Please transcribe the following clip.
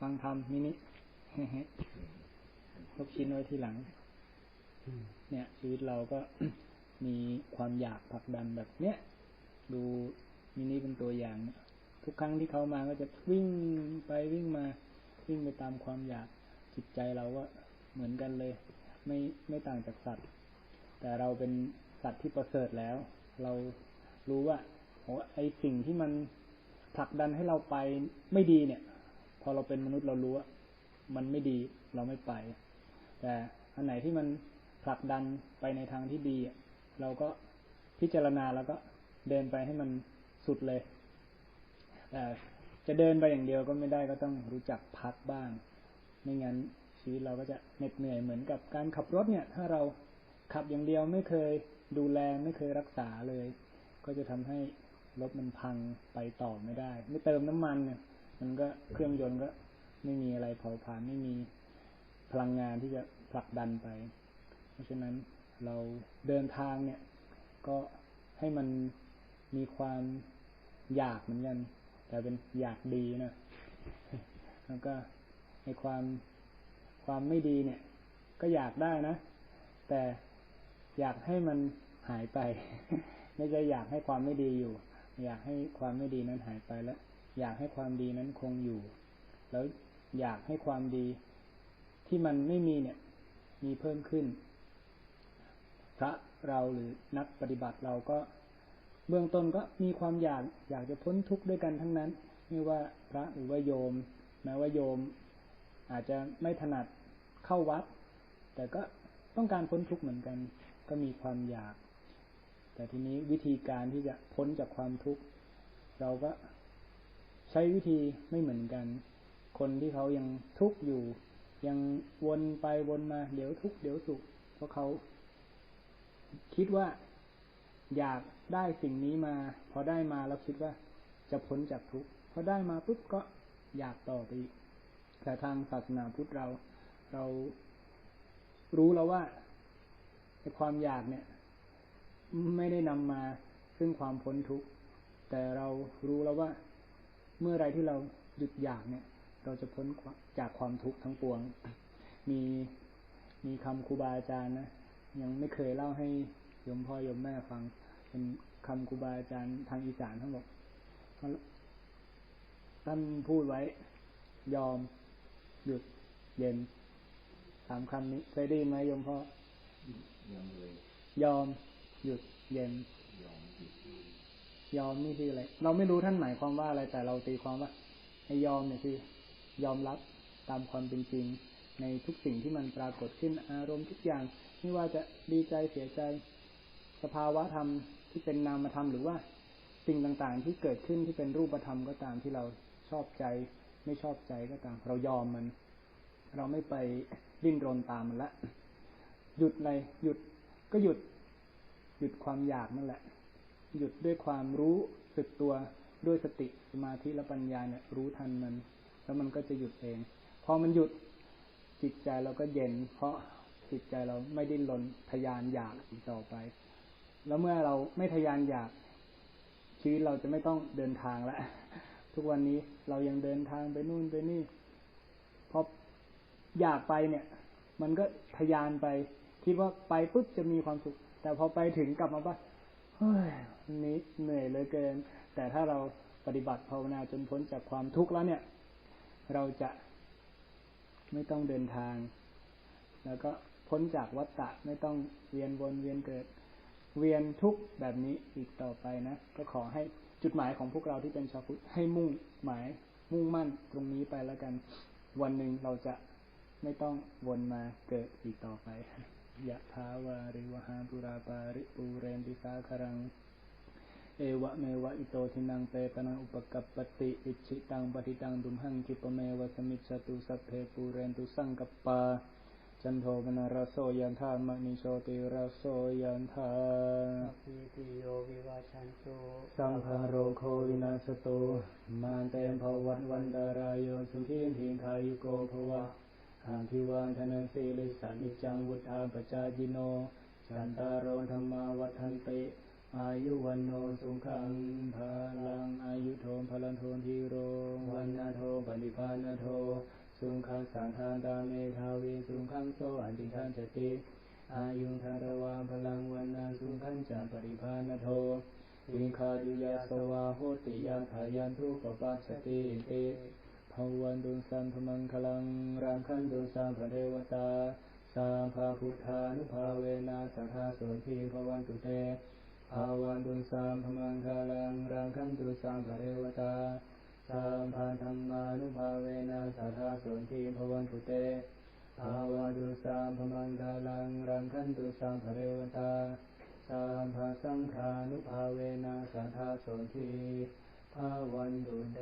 ฟังธรรมมินิลบชิ้นไว้ที่หลัง เนี่ย ชีวิตเราก็มีความอยากผลักดันแบบ เนี้ยดูมินิเป็นตัวอย่าง ทุกครั้งที่เขามาก็จะวิ่งไปวิ่งมา วิ่งไปตามความอยากจิตใจเราก็เหมือนกันเลย ไม่ไม่ต่างจากสัตว์ แต่เราเป็นสัตว์ที่ประเสริฐแล้ว เรารู้ว่าโอ้ไอสิ่งที่มันผลักดันให้เราไปไม่ดีเนี่ย อเราเป็นมนุษย์เรารู้ว่ามันไม่ดีเราไม่ไป แต่อันไหนที่มันผลักดันไปในทางที่ดีเราก็พิจารณาแล้วก็เดินไปให้มันสุดเลยแต่จะเดินไปอย่างเดียวก็ไม่ได้ก็ต้องรู้จักพักบ้าง ไม่งั้นชีวิตเราก็จะเหน็ดเหนื่อยเหมือนกับการขับรถเนี่ย ถ้าเราขับอย่างเดียวไม่เคยดูแลไม่เคยรักษาเลย ก็จะทำให้รถมันพังไปต่อไม่ได้ ไม่เติมน้ำมันเนี่ย มันก็เครื่องยนต์ก็ไม่มีอะไรเผาผลาญไม่มีพลังงานที่จะผลักดันไป เพราะฉะนั้นเราเดินทางเนี่ย ก็ให้มันมีความอยากเหมือนกัน แต่เป็นอยากดีนะแล้วก็ในความความไม่ดีเนี่ย ก็อยากได้นะ แต่อยากให้มันหายไป ไม่ใช่อยากให้ความไม่ดีอยู่ อยากให้ความไม่ดีนั้นหายไปแล้ว อยากให้ความดีนั้นคงอยู่ แล้วอยากให้ความดีที่มันไม่มีเนี่ย มีเพิ่มขึ้น พระเราหรือนักปฏิบัติเราก็เบื้องต้นก็มีความอยากอยากจะพ้นทุกข์ด้วยกันทั้งนั้น ไม่ว่าพระหรือว่าโยมแม้ว่าโยม อาจจะไม่ถนัดเข้าวัด แต่ก็ต้องการพ้นทุกข์เหมือนกัน ก็มีความอยาก แต่ทีนี้วิธีการที่จะพ้นจากความทุกข์เราก็ ใช้วิธีไม่เหมือนกัน คนที่เขายังทุกข์อยู่ ยังวนไปวนมา เดี๋ยวทุกข์เดี๋ยวสุข เพราะเขาคิดว่าอยากได้สิ่งนี้มา พอได้มาแล้วคิดว่าจะพ้นจากทุกข์พอได้มาปุ๊บก็อยากต่อไปอีกแต่ทางศาสนาพุทธเรา เรารู้แล้วว่าความอยากเนี่ย ไม่ได้นำมาซึ่งความพ้นทุกข์แต่เรารู้แล้วว่า เมื่อไรที่เราหยุดอยากเนี่ย เราจะพ้นจากความทุกข์ทั้งปวง มีมีคำครูบาอาจารย์นะยังไม่เคยเล่าให้ยมพ่อยมแม่ฟัง เป็นคำครูบาอาจารย์ทางอีสานทั้งหมดท่านพูดไว้ ยอม หยุดเย็นสามคำนี้เคยได้ยินไหมยมพ่อยอมหยุดเย็น ยอมนี่คืออะไร เราไม่รู้ท่านหมายความว่าอะไร แต่เราตีความว่าให้ยอมเนี่ยคือ ยอมรับตามความเป็นจริง ในทุกสิ่งที่มันปรากฏขึ้นอารมณ์ทุกอย่าง ไม่ว่าจะดีใจเสียใจ สภาวะธรรมที่เป็นนามธรรมหรือว่าสิ่งต่างๆ ที่เกิดขึ้นที่เป็นรูปธรรมก็ตามที่เราชอบใจ ไม่ชอบใจก็ตาม เรายอมมัน เราไม่ไปดิ้นรนตามมันละหยุดอะไรหยุดก็หยุด หยุดความอยากนั่นแหละ หยุดด้วยความรู้สึกตัวด้วยสติสมาธิและปัญญาเนี่ยรู้ทันมัน แล้วมันก็จะหยุดเอง พอมันหยุดจิตใจเราก็เย็น เพราะจิตใจเราไม่ดิ้นรนทยานอยากอีกต่อไป แล้วเมื่อเราไม่ทยานอยากชีวิตเราจะไม่ต้องเดินทางแล้วทุกวันนี้เรายังเดินทางไปนู่นไปนี่พออยากไปเนี่ย มันก็ทยานไป คิดว่าไปปุ๊บจะมีความสุข แต่พอไปถึงกลับมาว่าเฮ้ย นี้เหนื่อยเลยเกิน แต่ถ้าเราปฏิบัติภาวนาจนพ้นจากความทุกข์แล้วเนี่ย เราจะไม่ต้องเดินทาง แล้วก็พ้นจากวัฏฏะไม่ต้องเวียนวนเวียนเกิด เวียนทุกข์แบบนี้อีกต่อไปนะ ก็ขอให้จุดหมายของพวกเราที่เป็นชาวพุทธให้มุ่งหมายมุ่งมั่นตรงนี้ไปแล้วกัน วันหนึ่งเราจะไม่ต้องวนมาเกิดอีกต่อไปยะทาวาริวหาปุราปาริปูเรนติสาครัง เอวะเมวะอิโตทินังเปตนังอุปกัปปติอิชิตังปฏิตังดุมหังกิปเมวะสมิจตุสัพเพปูเรนตุสังกปา จันโทปนารโสยันธามณิโชติรโสยันธาปิติโยวิวัชันโตสังฆโรโควินาสตุมาเตมภวันวันดารายโยสุขีทิงขายุโกภวะหางทิวันธนสีลิสันิจังวุฒาปจาจิโน จันตารโรธรรมาวัฏันติ อายุวันโนสุขังภาลังอายุโทมพลันโทนทีโรวันนาโทปฏิภพานโท สุขังสังฆาตาเมทาวีสุขังโสอันติทันจติอายุทารวาพลังวันนาสุขันจะปริพานโทวิคายุยาสวาโหติยาทายันทุปปัสสติติภวันตุสัมภมังคลังรังคันตุสัมภเทวตาสามภาพุทธานุภาเวนะสัทธาโสทีภวันตุเต ภาวันตุสัมภมังคลังรังคันตุสัมภเรวตาสามภาธรรมานุภาเวนะสัทธาสุนทีภวันตุเตภาวัตุสัมภมังคลังรังคันตุสัมภเรวตาสามพาสังฆานุภาเวนะสัทธาสุนทีภาวันตุเต